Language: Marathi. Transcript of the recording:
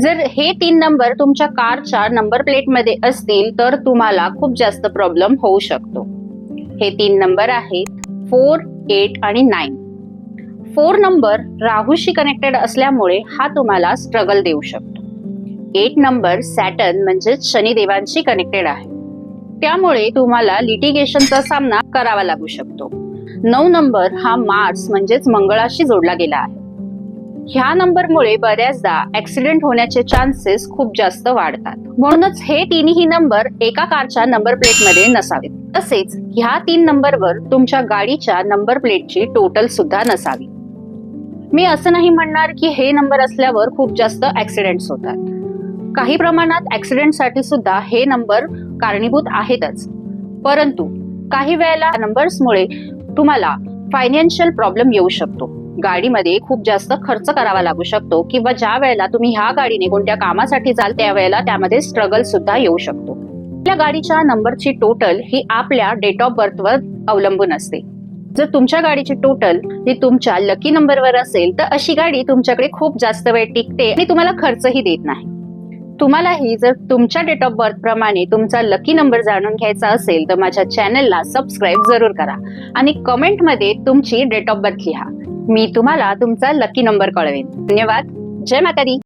जर हे तीन नंबर तुमच्या कारच्या नंबर प्लेटमध्ये असतील तर तुम्हाला खूप जास्त प्रॉब्लेम होऊ शकतो. हे तीन नंबर आहेत फोर एट आणि नाईन फोर नंबर राहूशी कनेक्टेड असल्यामुळे हा तुम्हाला स्ट्रगल देऊ शकतो. एट नंबर सॅटर्न म्हणजेच शनिदेवांशी कनेक्टेड आहे. त्यामुळे तुम्हाला लिटिगेशनचा सामना करावा लागू शकतो. नऊ नंबर हा मार्स म्हणजेच मंगळाशी जोडला गेला आहे. ह्या नंबरमुळे बऱ्याचदा ऍक्सिडेंट होण्याचे चान्सेस खूप जास्त वाढतात. म्हणूनच हे तिन्ही नंबर एका कारच्या नंबर प्लेटमध्ये नसावेत. तसेच ह्या तीन नंबरवर तुमच्या गाडीच्या नंबर प्लेटची टोटल सुद्धा नसावी. मी असं नाही म्हणणार की हे नंबर असल्यावर खूप जास्त ऍक्सिडेंट्स होतात. काही प्रमाणात ऍक्सिडेंटसाठी सुद्धा हे नंबर कारणीभूत आहेतच. परंतु काही वेळेला नंबर्समुळे तुम्हाला फायनान्शियल प्रॉब्लेम येऊ शकतो. गाडीमध्ये खूप जास्त खर्च करावा लागू शकतो किंवा ज्या वेळेला तुम्ही ह्या गाडीने कोणत्या कामासाठी जाल त्यावेळेला त्यामध्ये स्ट्रगल सुद्धा येऊ शकतो. आपल्या गाडीच्या नंबरची टोटल ही आपल्या डेट ऑफ बर्थवर अवलंबून असते. जर तुमच्या गाडीची टोटल ही तुमच्या लकी नंबरवर असेल तर अशी गाडी तुमच्याकडे खूप जास्त वेळ टिकते आणि तुम्हाला खर्चही देत नाही. तुम्हालाही जर तुमच्या डेट ऑफ बर्थ प्रमाणे तुमचा लकी नंबर जाणून घ्यायचा असेल तर माझ्या चॅनलला सबस्क्राईब जरूर करा आणि कमेंटमध्ये तुमची डेट ऑफ बर्थ लिहा. मी तुम्हाला तुमचा लकी नंबर कळवेन. धन्यवाद. जय माता दी